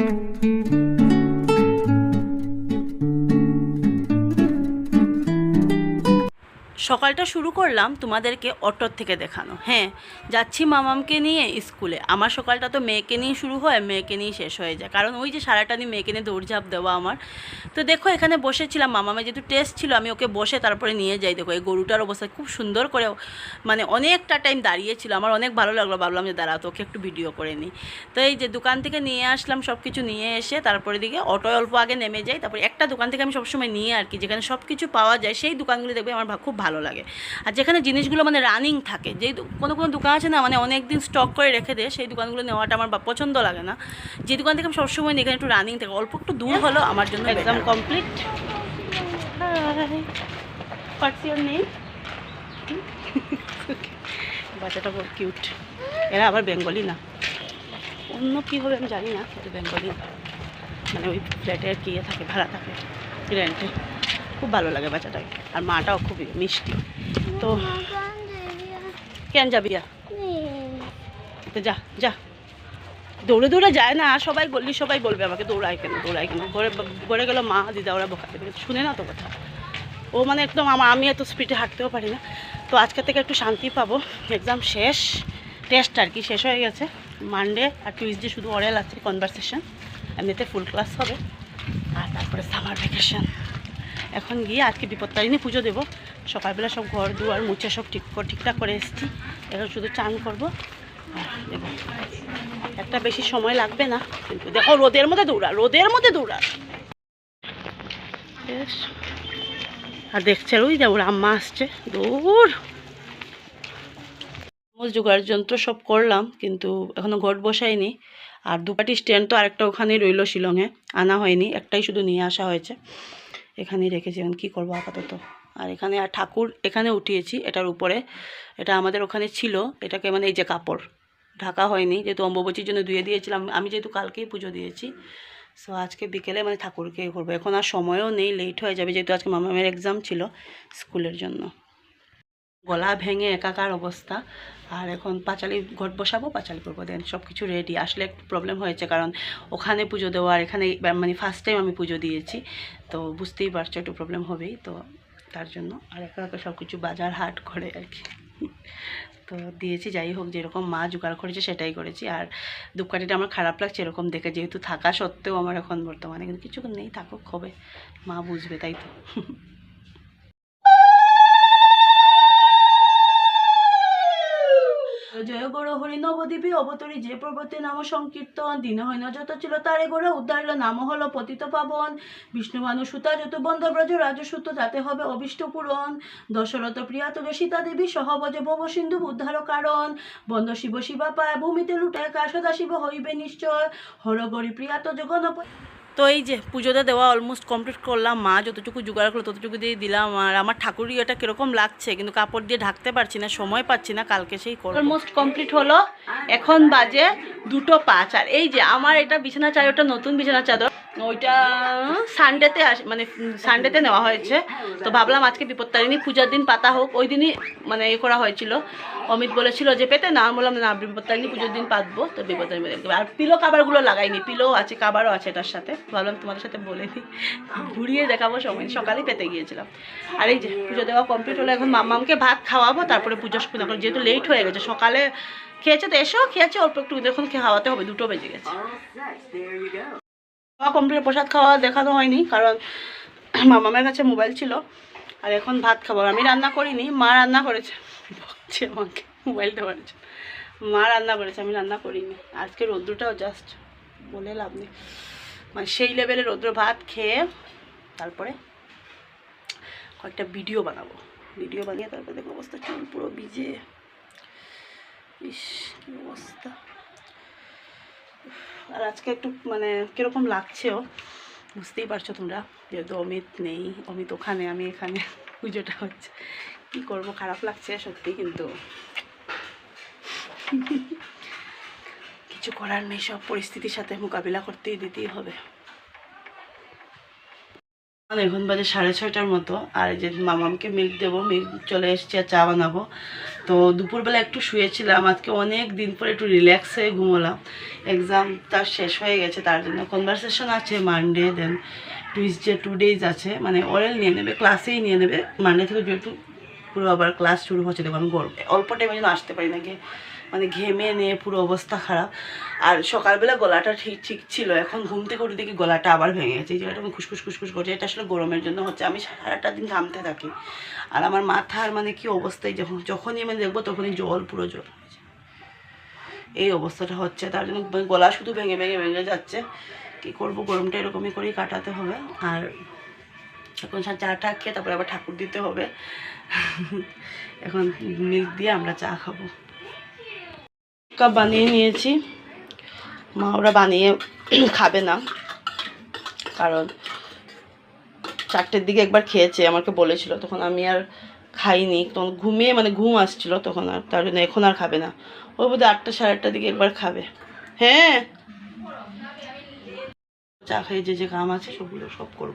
thank you সকালটা শুরু করলাম তোমাদেরকে অটোর থেকে দেখানো। হ্যাঁ যাচ্ছি মামামকে নিয়ে স্কুলে। আমার সকালটা তো মেয়েকে নিয়ে শুরু হয় মেয়েকে নিয়ে শেষ হয়ে যায়। কারণ ওই যে সারাটা দিন মেয়েকে নিয়ে দৌড়ঝাঁপ দেওয়া আমার। তো দেখো, এখানে বসেছিলাম। মামামের যেহেতু টেস্ট ছিল, আমি ওকে বসে তারপরে নিয়ে যাই। দেখো, এই গরুটার অবস্থা খুব সুন্দর করে মানে অনেকটা টাইম দাঁড়িয়েছিল। আমার অনেক ভালো লাগল। ভাবলাম যে, দাঁড়া, তোকে একটু ভিডিও করে নিই। তো এই যে দোকান থেকে নিয়ে আসলাম সব কিছু নিয়ে এসে তারপরে দিকে অটোয় অল্প আগে নেমে যাই। তারপরে একটা দোকান থেকে আমি সবসময় নিয়ে আর কি, যেখানে সব কিছু পাওয়া যায়, সেই দোকানগুলি দেখবে আমার খুব ভালো লাগে। আর যেখানে জিনিসগুলো মানে রানিং থাকে যেই দো- কোনো কোনো দোকান আছে না মানে অনেক দিন স্টক করে রেখে দেয় সেই দোকানগুলো নেওয়াটা আমার পছন্দ লাগে না। যে দোকান থেকে আমি সবসময় নিই এখানে একটু রানিং থাকে অল্প একটু দূর হলো আমার জন্য একদম কমপ্লিট হোয়াটস ইউর নেম বাচ্চাটা খুব কিউট এরা আবার বেঙ্গলি না। অন্য কী হবে আমি জানি না কিন্তু বেঙ্গলি। মানে ওই ফ্ল্যাটে আর কি ইয়ে থাকে ভাড়া থাকে রেন্টে খুব ভালো লাগে বাচ্চাটাকে। আর মাটাও খুবই মিষ্টি। তো কেন যাবি তো যা যা। দৌড়ে দৌড়ে যায় না সবাই বললি, সবাই বলবে আমাকে, দৌড়ায় কেন দৌড়ায় কেন। ঘরে ঘরে গেলো মা, দিদা, ওরা বোকা দেবে শুনে না তো কথা। ও মানে একদম আমার আমি এত স্পিডে হাঁটতেও পারি না। তো আজকে থেকে একটু শান্তি পাবো। এক্সাম শেষ। টেস্ট আর কি শেষ হয়ে গেছে। মানডে আর টিউসডে শুধু অরেল আছে কনভারসেশন এমনিতে ফুল ক্লাস হবে। আর তারপরে সামার ভ্যাকেশন এখন গিয়ে আজকে বিপত্তারিণী পুজো দেবো। সকালবেলা সব ঘর দুয়ার মুছে সব ঠিক ঠিকঠাক করে এসেছি। এখন শুধু চান করব। একটা বেশি সময় লাগবে না, কিন্তু দেখো, রোদের মধ্যে দৌড়া, রোদের মধ্যে দৌড়া। আর দেখছে ওই যে ওর আম্মা আসছে, দৌড়। চামচ জোগাড় যন্ত্র সব করলাম, কিন্তু এখনও ঘট বসাইনি আর দুপাটি স্ট্যান্ড তো আরেকটা ওখানেই রইল শিলংয়ে, আনা হয়নি, একটাই শুধু নিয়ে আসা হয়েছে। এখানেই রেখেছি, এখন কী করব আপাতত? আর এখানে আর ঠাকুর এখানে উঠিয়েছি, এটার উপরে। এটা আমাদের ওখানে ছিল, এটাকে মানে এই যে কাপড়। ঢাকা হয়নি, যেহেতু অম্বুবচীর জন্য ধুয়ে দিয়েছিলাম, আমি যেহেতু কালকেই পুজো দিয়েছি। সো আজকে বিকেলে মানে ঠাকুরকে করব। এখন আর সময়ও নেই লেট হয়ে যাবে, যেহেতু আজকে মামামের এক্সাম ছিল স্কুলের জন্য। গলা ভেঙে একাকার অবস্থা। আর এখন পাঁচালি ঘট বসাবো, পাঁচালি করব। দেন সব কিছু রেডি আসলে একটু প্রবলেম হয়েছে কারণ ওখানে পুজো দেওয়া আর এখানে মানে ফার্স্ট টাইম আমি পুজো দিয়েছি। তো বুঝতেই পারছ একটু প্রবলেম হবেই। তো তার জন্য আর একা একা সব কিছু বাজার হাট করে আর কি। তো দিয়েছি, যাই হোক, যেরকম মা জোগাড় করেছে সেটাই করেছি। আর ধূপকাঠিটা আমার খারাপ লাগছে এরকম দেখে। যেহেতু থাকা সত্ত্বেও আমার এখন বর্তমানে কিন্তু কিছু নেই, থাকুক, হবে। মা বুঝবে, তাই তো। জয় গৌর হরি নবদ্বীপে অবতরী যে পর্বতে নাম সংকীর্তন, দিন হইন যত ছিল তারে গোড়া, উদ্ধার হলো নাম হলো পতিত পাবন। বিষ্ণু মানু সুতা যত বন্ধ ব্রজ রাজসূত যাতে হবে অবিষ্ট পূরণ। দশরথ প্রিয়া তো সীতা দেবী, সহবজ ভব সিন্ধু উদ্ধার কারণ। বন্ধ শিব শিবা পায়, ভূমিতে লুটায় কা সদা শিব হইবে নিশ্চয়। হরগরি প্রিয়া তো তো এই যে পুজোতে দেওয়া অলমোস্ট কমপ্লিট করলাম, মা যতটুকু জোগাড় করল ততটুকু দিয়ে দিলাম, আর আমার ঠাকুরই এটা কীরকম লাগছে, কিন্তু কাপড় দিয়ে ঢাকতে পারছি না, সময় পাচ্ছি না, কালকে সেই অলমোস্ট কমপ্লিট হলো, এখন বাজে দুটো পাঁচ, আর এই যে আমার এটা বিছানা চাদরটা নতুন বিছানা চাদর ওইটা সানডেতে আস মানে সানডেতে নেওয়া হয়েছে। তো ভাবলাম আজকে বিপত্তারিণী পূজার দিন পাতা হোক, ওই দিনই মানে এ করা হয়েছিল। অমিত বলেছিল যে, পেতে না? আমি বললাম, না, বিপত্তারিণী পুজোর দিন পাতবো। তো বিপত্তারিণী আর পিলো কাবারগুলো লাগাইনি। পিলো আছে কাবারও আছে এটার সাথে। ভাবলাম তোমাদের সাথে বলে দিই। ঘুরিয়ে দেখাবো সময়। সকালেই পেতে গিয়েছিলাম। আর এই যে, পুজো দেওয়া কমপ্লিট হলো, এখন মামামকে ভাত খাওয়াবো, তারপরে পুজো শুরু করব যেহেতু লেট হয়ে গেছে, সকালে খেয়েছে তো এসো, খেয়েছে, অল্প একটু এখন খাওয়াতে হবে, দুটো বেজে গেছে। খাওয়া কমপ্লিট প্রসাদ খাওয়া দেখানো হয়নি, কারণ মামামের কাছে মোবাইল ছিল, আর এখন ভাত খাব। আমি রান্না করিনি, মা রান্না করেছে। বকছে আমাকে মোবাইলটা করেছে মা রান্না করেছে, আমি রান্না করিনি। আজকে রৌদ্রটাও জাস্ট বলে লাভ নেই। মানে সেই লেভেলে রৌদ্র ভাত খেয়ে তারপরে কয়েকটা ভিডিও বানাবো। ভিডিও বানিয়ে তারপরে দেখো অবস্থা চুল পুরো ভিজে। ইস অবস্থা। আর আজকে একটু মানে কীরকম লাগছেও বুঝতেই পারছ তোমরা, যেহেতু অমিত নেই, অমিত ওখানে, আমি এখানে, পুজোটা হচ্ছে। কি করব, খারাপ লাগছে সত্যি কিন্তু। কিছু করার নেই, সব পরিস্থিতির সাথে মোকাবিলা করতেই দিতেই হবে। এখন বাজে সাড়ে ছয়টার মতো, আর যে মামামকে মিল্ক দেবো মিল্ক চলে এসছে আর চা বানাবো। তো দুপুরবেলা একটু শুয়েছিলাম, আজকে অনেক দিন পরে একটু রিল্যাক্স হয়ে ঘুমোলাম। তার শেষ হয়ে গেছে, তার জন্য কনভারসেশন আছে Monday then Tuesday two days আছে। মানে ওরেল নিয়ে নেবে ক্লাসেই নিয়ে নেবে মানডে থেকে যেহেতু পুরো আবার ক্লাস শুরু হচ্ছে, দেখো আমি গরম অল্প টাইমে যেন আসতে পারি না মানে ঘেমে নিয়ে পুরো অবস্থা খারাপ। আর সকালবেলা গলাটা ঠিক ঠিক ছিল, এখন ঘুম থেকে উঠে দেখি গলাটা আবার ভেঙে গেছে। এই জায়গাটা আমি খুসখুস খুসখুস করছে, এটা আসলে গরমের জন্য হচ্ছে। আমি সারাটা দিন ঘামতে থাকি। আর আমার মাথার মানে কি অবস্থায় যখন যখনই আমি দেখব তখনই জল পুরো জল এই অবস্থাটা হচ্ছে, তার জন্য গলা শুধু ভেঙে ভেঙে ভেঙে যাচ্ছে। কী করব, গরমটা এরকমই করেই কাটাতে হবে। আর এখন চা টা খেয়ে তারপরে আবার ঠাকুর দিতে হবে। এখন মিল্ক দিয়ে আমরা চা খাব। কাপ বানিয়ে নিয়েছি। মা ওরা বানিয়ে খাবে না। কারণ চারটের দিকে একবার খেয়েছে, আমাকে বলেছিল। তখন আমি আর খাইনি। তখন ঘুমিয়ে মানে ঘুম আসছিল তখন আর, তার জন্য এখন আর খাবে না। ওই বোধহয় আটটা সাড়ে আটটার দিকে একবার খাবে। হ্যাঁ? চা খেয়ে যে যে কাম আছে, সবগুলো সব করব।